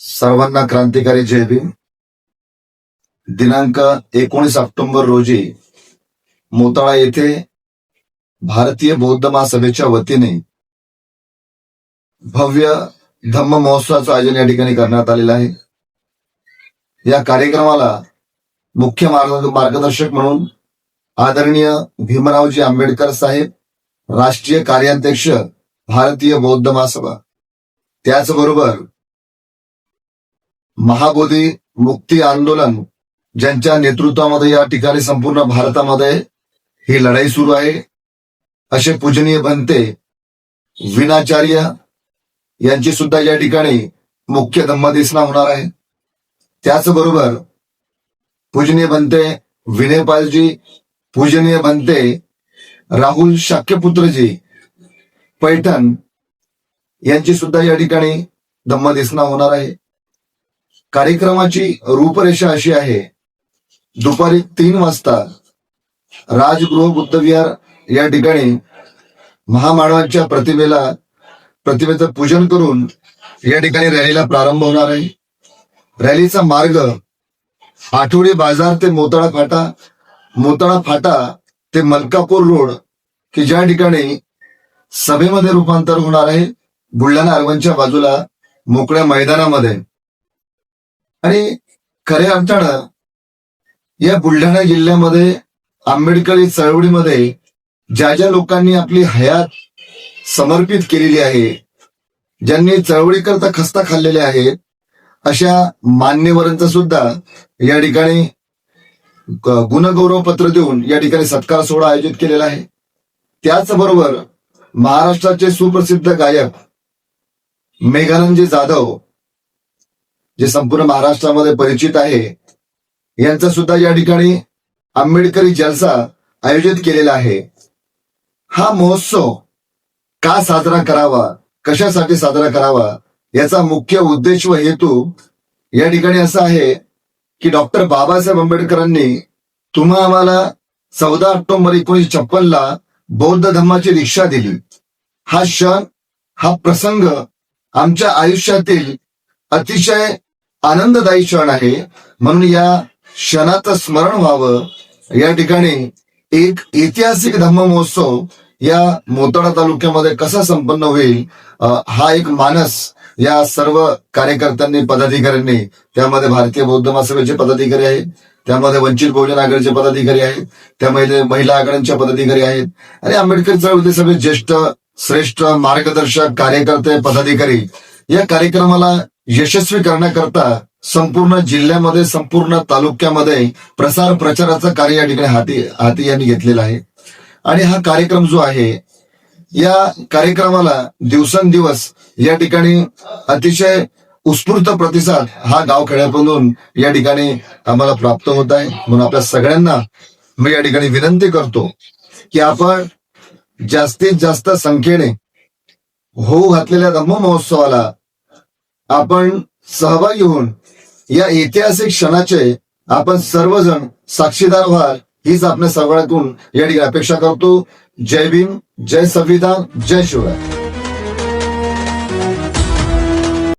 सर्वांना क्रांतिकारी जय भीम. दिनांक एकोणीस ऑक्टोबर रोजी मोताळा येथे भारतीय बौद्ध महासभेच्या वतीने भव्य धम्म महोत्सवाचं आयोजन या ठिकाणी करण्यात आलेलं आहे. या कार्यक्रमाला मुख्य मार्ग- मार्गदर्शक म्हणून आदरणीय भीमरावजी आंबेडकर साहेब राष्ट्रीय कार्याध्यक्ष भारतीय बौद्ध महासभा. त्याचबरोबर महाबोधी मुक्ती आंदोलन ज्यांच्या नेतृत्वामध्ये या ठिकाणी संपूर्ण भारतामध्ये ही लढाई सुरू आहे. असे पूजनीय बनते विनाचार्य यांची सुद्धा या ठिकाणी मुख्य धम्मदेशना होणार आहे. त्याचबरोबर पूजनीय बनते विनयपालजी पूजनीय बनते राहुल शाक्यपुत्रजी पैठण यांची सुद्धा या ठिकाणी धम्मदेशना होणार आहे. कार्यक्रमाची रूपरेषा अशी आहे. दुपारी तीन वाजता राजगृह बुद्धविहार या ठिकाणी महामानवांच्या प्रतिमेला प्रतिमेचं पूजन करून या ठिकाणी रॅलीला प्रारंभ होणार आहे. रॅलीचा मार्ग आठवडी बाजार ते मोताळा फाटा मोताळा फाटा ते मलकापूर रोड की ज्या ठिकाणी सभेमध्ये रूपांतर होणार आहे. बुलढाणा अरवनच्या बाजूला मोकळ्या मैदानामध्ये. आणि खऱ्या अर्थानं या बुलढाणा जिल्ह्यामध्ये आंबेडकरी चळवळीमध्ये ज्या ज्या लोकांनी आपली हयात समर्पित केलेली आहे ज्यांनी चळवळीकरता खस्ता खाल्लेले आहेत अशा मान्यवरांचा सुद्धा या ठिकाणी गुणगौरव पत्र देऊन या ठिकाणी सत्कार सोहळा आयोजित केलेला आहे. त्याचबरोबर महाराष्ट्राचे सुप्रसिद्ध गायक मेघानंदजी जाधव जे संपूर्ण महाराष्ट्रामध्ये परिचित आहे यांचा सुद्धा या ठिकाणी आंबेडकरी जलसा आयोजित केलेला आहे. हा महोत्सव का साजरा करावा कशासाठी साजरा करावा याचा मुख्य उद्देश व हेतू या ठिकाणी असा आहे की डॉक्टर बाबासाहेब आंबेडकरांनी तुम्हा आम्हाला चौदा ऑक्टोबर एकोणीसशे छप्पन ला बौद्ध धर्माची दीक्षा दिली. हा क्षण हा प्रसंग आमच्या आयुष्यातील अतिशय आनंददायी क्षण आहे. म्हणून या क्षणाचं स्मरण व्हावं. या ठिकाणी एक ऐतिहासिक धम्म महोत्सव या मोताडा तालुक्यामध्ये कसा संपन्न होईल हा एक मानस या सर्व कार्यकर्त्यांनी पदाधिकाऱ्यांनी त्यामध्ये भारतीय बौद्ध महासभेचे पदाधिकारी आहेत त्यामध्ये वंचित बहुजन आघाडीचे पदाधिकारी आहेत त्यामध्ये महिला आघाड्यांच्या पदाधिकारी आहेत आणि आंबेडकर चळवळी सभेत ज्येष्ठ श्रेष्ठ मार्गदर्शक कार्यकर्ते पदाधिकारी या कार्यक्रमाला यशस्वी करण्याकरता संपूर्ण जिल्ह्यामध्ये संपूर्ण तालुक्यामध्ये प्रसार प्रचाराचं कार्य या ठिकाणी हाती हाती यांनी घेतलेलं आहे. आणि हा कार्यक्रम जो आहे या कार्यक्रमाला दिवसेंदिवस या ठिकाणी अतिशय उत्स्फूर्त प्रतिसाद हा गावखेड्यामधून या ठिकाणी आम्हाला प्राप्त होत आहे. म्हणून आपल्या सगळ्यांना मी या ठिकाणी विनंती करतो की आपण जास्तीत जास्त संख्येने होऊ घातलेल्या धम्म महोत्सवाला आपण सहभागी होऊन या ऐतिहासिक क्षणाचे आपण सर्वजण साक्षीदार व्हाल हीच आपल्या सगळ्यातून या ठिकाणी अपेक्षा करतो. जय भीम जय संविधान जय शिवराय.